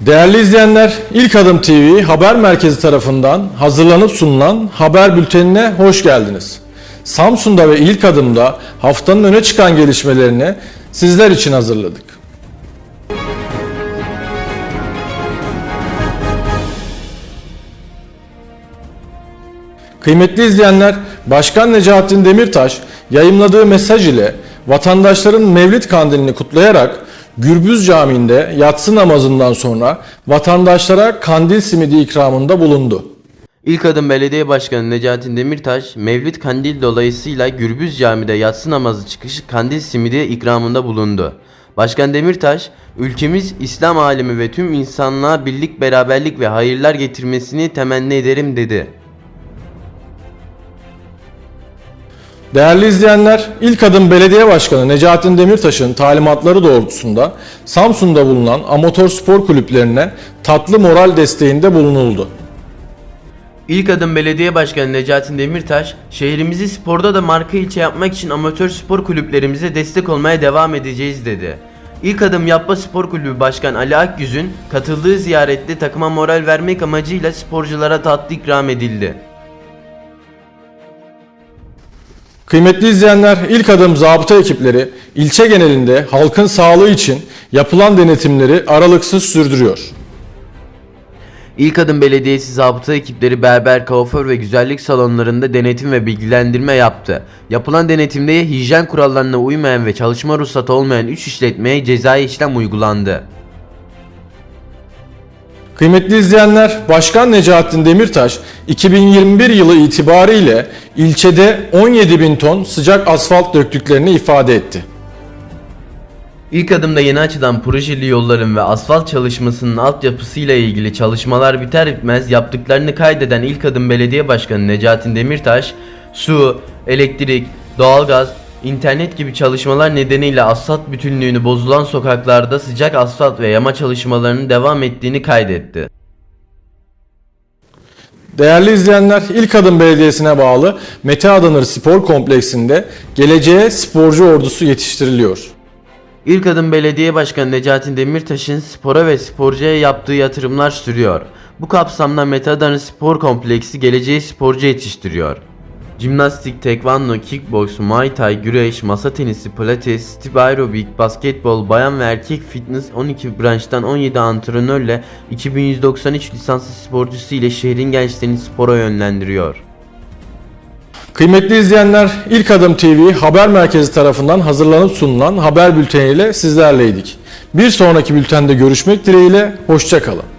Değerli izleyenler, İlk Adım TV Haber Merkezi tarafından hazırlanıp sunulan haber bültenine hoş geldiniz. Samsun'da ve İlk Adım'da haftanın öne çıkan gelişmelerini sizler için hazırladık. Kıymetli izleyenler, Başkan Necaettin Demirtaş yayımladığı mesaj ile vatandaşların Mevlid Kandilini kutlayarak Gürbüz Camii'nde yatsı namazından sonra vatandaşlara kandil simidi ikramında bulundu. İlk adım belediye başkanı Necati Demirtaş, Mevlid Kandil dolayısıyla Gürbüz Cami'de yatsı namazı çıkışı kandil simidi ikramında bulundu. Başkan Demirtaş, ülkemiz İslam alemi ve tüm insanlığa birlik, beraberlik ve hayırlar getirmesini temenni ederim dedi. Değerli izleyenler, İlk Adım Belediye Başkanı Necaettin Demirtaş'ın talimatları doğrultusunda Samsun'da bulunan amatör spor kulüplerine tatlı moral desteğinde bulunuldu. İlk adım belediye başkanı Necati Demirtaş, şehrimizi sporda da marka ilçe yapmak için amatör spor kulüplerimize destek olmaya devam edeceğiz dedi. İlk adım Yapma Spor Kulübü Başkan Ali Akgüz'ün katıldığı ziyarette takıma moral vermek amacıyla sporculara tatlı ikram edildi. Kıymetli izleyenler, İlk Adım zabıta ekipleri ilçe genelinde halkın sağlığı için yapılan denetimleri aralıksız sürdürüyor. İlk adım belediyesi zabıta ekipleri berber, kuaför ve güzellik salonlarında denetim ve bilgilendirme yaptı. Yapılan denetimde hijyen kurallarına uymayan ve çalışma ruhsatı olmayan 3 işletmeye cezai işlem uygulandı. Kıymetli izleyenler, Başkan Necaettin Demirtaş 2021 yılı itibariyle ilçede 17 bin ton sıcak asfalt döktüklerini ifade etti. İlk adımda yeni açılan projeli yolların ve asfalt çalışmasının altyapısıyla ilgili çalışmalar biter bitmez yaptıklarını kaydeden İlk Adım Belediye Başkanı Necati Demirtaş, su, elektrik, doğalgaz, internet gibi çalışmalar nedeniyle asfalt bütünlüğünü bozulan sokaklarda sıcak asfalt ve yama çalışmalarının devam ettiğini kaydetti. Değerli izleyenler, İlk Adım Belediyesi'ne bağlı Mete Adanır Spor Kompleksinde geleceğe sporcu ordusu yetiştiriliyor. İlk adım belediye başkanı Necati Demirtaş'ın spora ve sporcuya yaptığı yatırımlar sürüyor. Bu kapsamda Metadan Spor Kompleksi geleceği sporcu yetiştiriyor. Jimnastik, tekvando, kickbox, muay thai, güreş, masa tenisi, pilates, step aerobik, basketbol, bayan ve erkek fitness 12 branştan 17 antrenörle 2193 lisanslı sporcusu ile şehrin gençlerini spora yönlendiriyor. Kıymetli izleyenler, İlk Adım TV Haber Merkezi tarafından hazırlanıp sunulan haber bülteniyle sizlerleydik. Bir sonraki bültende görüşmek dileğiyle, hoşçakalın.